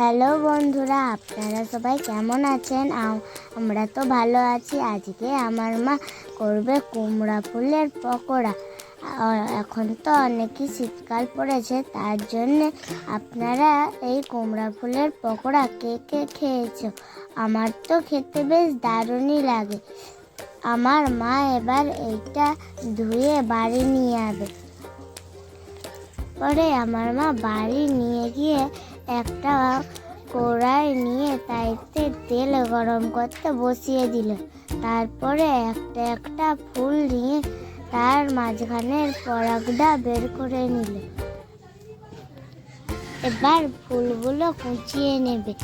Hello বন্ধুরা, আপনারা সবাই কেমন আছেন? আমরা তো ভালো আছি। আজকে আমার মা করবে কুমড়া ফুলের পকোড়া। এখন তো অনেকই শীতকাল পড়েছে, তার জন্যে আপনারা এই কুমড়া ফুলের পকোড়া কে কে খেয়েছ? আমার তো খেতে বেশ দারুণই লাগে। আমার মা এবার এইটা ধুয়ে বাড়ি নিয়ে যাবে। পরে আমার মা বাড়ি নিয়ে গিয়ে একটা কড়াই নিয়ে তাইতে তেল গরম করতে বসিয়ে দিল। তারপরে একটা একটা ফুল নিয়ে তার মাঝখানের পরাগটা বের করে নিল। এবার ফুলগুলো কুচিয়ে নেবে।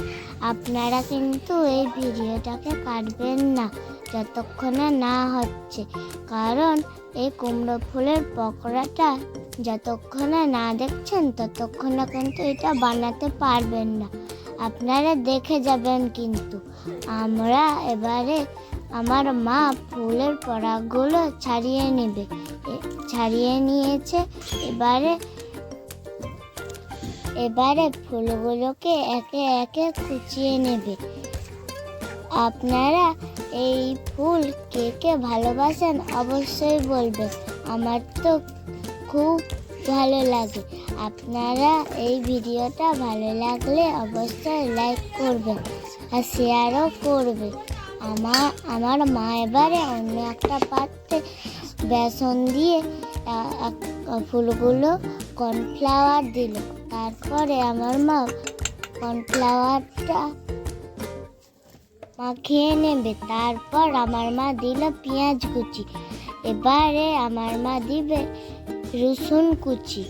আপনারা কিন্তু এই ভিডিওটাকে কাটবেন না, যতক্ষণে না হচ্ছে। কারণ এই কুমড়ো ফুলের পকোড়াটা যতক্ষণে না দেখছেন, ততক্ষণে কিন্তু এটা বানাতে পারবেন না। আপনারা দেখে যাবেন কিন্তু। আমরা এবারে আমার মা ফুলের পরাগগুলো ছাড়িয়ে নেবে। ছাড়িয়ে নিয়েছে। এবারে এবারে ফুলগুলোকে একে একে কুচিয়ে নেবে। আপনারা এই ফুল কে কে ভালোবাসেন অবশ্যই বলবেন। আমার তো খুব ভালো লাগে। আপনারা এই ভিডিওটা ভালো লাগলে অবশ্যই লাইক করবেন আর শেয়ারও করবে আমার আমার মা এবারে অন্য একটা পাত্রে বেসন দিয়ে ফুলগুলো কর্নফ্লাওয়ার দিল। তারপরে আমার মা কর্নফ্লাওয়ারটা মাখিয়ে নেবে। তারপর আমার মা দিল পেঁয়াজ কুচি। এবারে আমার মা দিবে রসুন কুচি।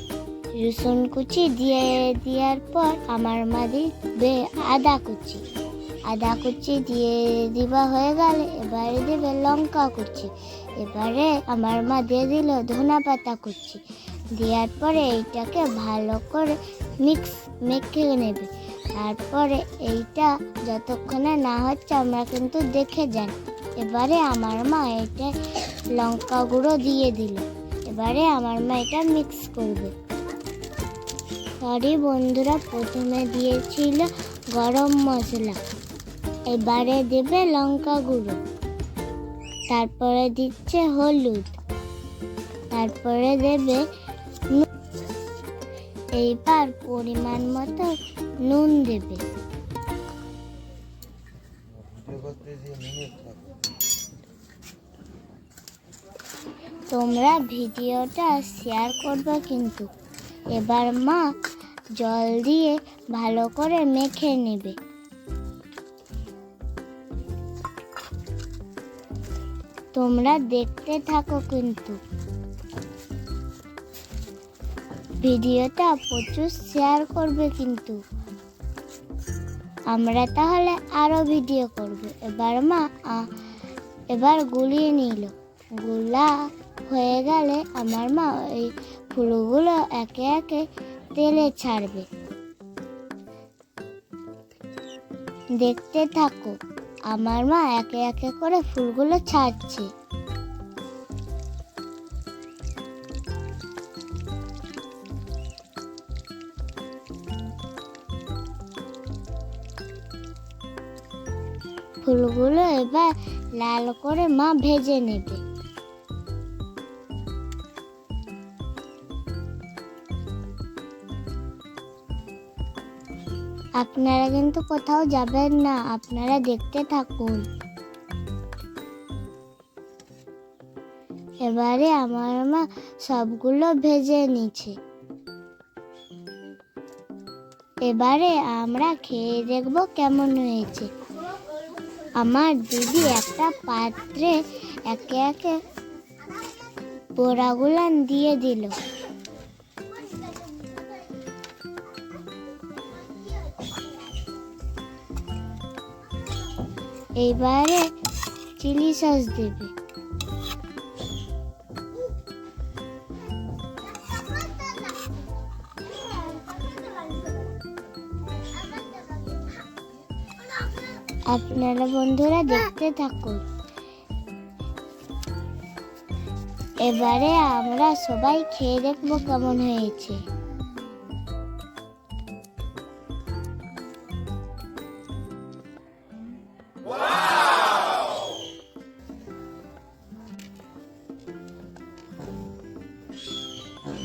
রসুন কুচি দিয়ে দেওয়ার পর আমার মা দিবে আদা কুচি। আদা কুচি দিয়ে দিবা হয়ে গেল, এবারে দিবে লঙ্কা কুচি। এবারে আমার মা দিয়ে দিল ধনা পাতা কুচি। দেওয়ার পরে এইটাকে ভালো করে মিক্স মেখে নেবে। তারপরে এইটা যতক্ষণে না হচ্ছে আমরা কিন্তু দেখে যান। এবারে আমার মা এটা লঙ্কা গুঁড়ো দিয়ে দিল। এবারে আমার মা এটা মিক্স করবে। সরি বন্ধুরা, প্রথমে দিয়েছিল গরম মশলা। এবারে দেবে লঙ্কা গুঁড়ো। তারপরে দিচ্ছে হলুদ। তারপরে দেবে এইবার পরিমাণ মতো নুন দেবে। তোমরা ভিডিওটা শেয়ার করবে কিন্তু। এবার মা জল দিয়ে ভালো করে মেখে নেবে। তোমরা দেখতে থাকো কিন্তু। ভিডিওটা প্রচুর শেয়ার করবে কিন্তু। আমরা তাহলে আরও ভিডিও করব। এবার মা এবার গুলিয়ে নিল। গুলা হয়ে গেলে আমার মা এই ফুলগুলো একে একে তেলে ছাড়বে। দেখতে থাকো। আমার মা একে একে করে ফুলগুলো ছাড়ছে। ফুলগুলো এবার লাল করে মা ভেজে নেবে। আপনারা কিন্তু কোথাও যাবেন না, আপনারা দেখতে থাকুন। এবারে আমার মা সবগুলো ভেজে নিচ্ছে। এবারে আমরা খেয়ে দেখব কেমন হয়েছে। আমার দিদি একটা পাত্রে একে একে পোড়াগুলান দিয়ে দিল। এইবারে চিলি সস দেবে। আপনারা বন্ধুরা দেখতে থাকুন। এবারে আমরা সবাই খেয়ে দেখব কেমন হয়েছে। 와우!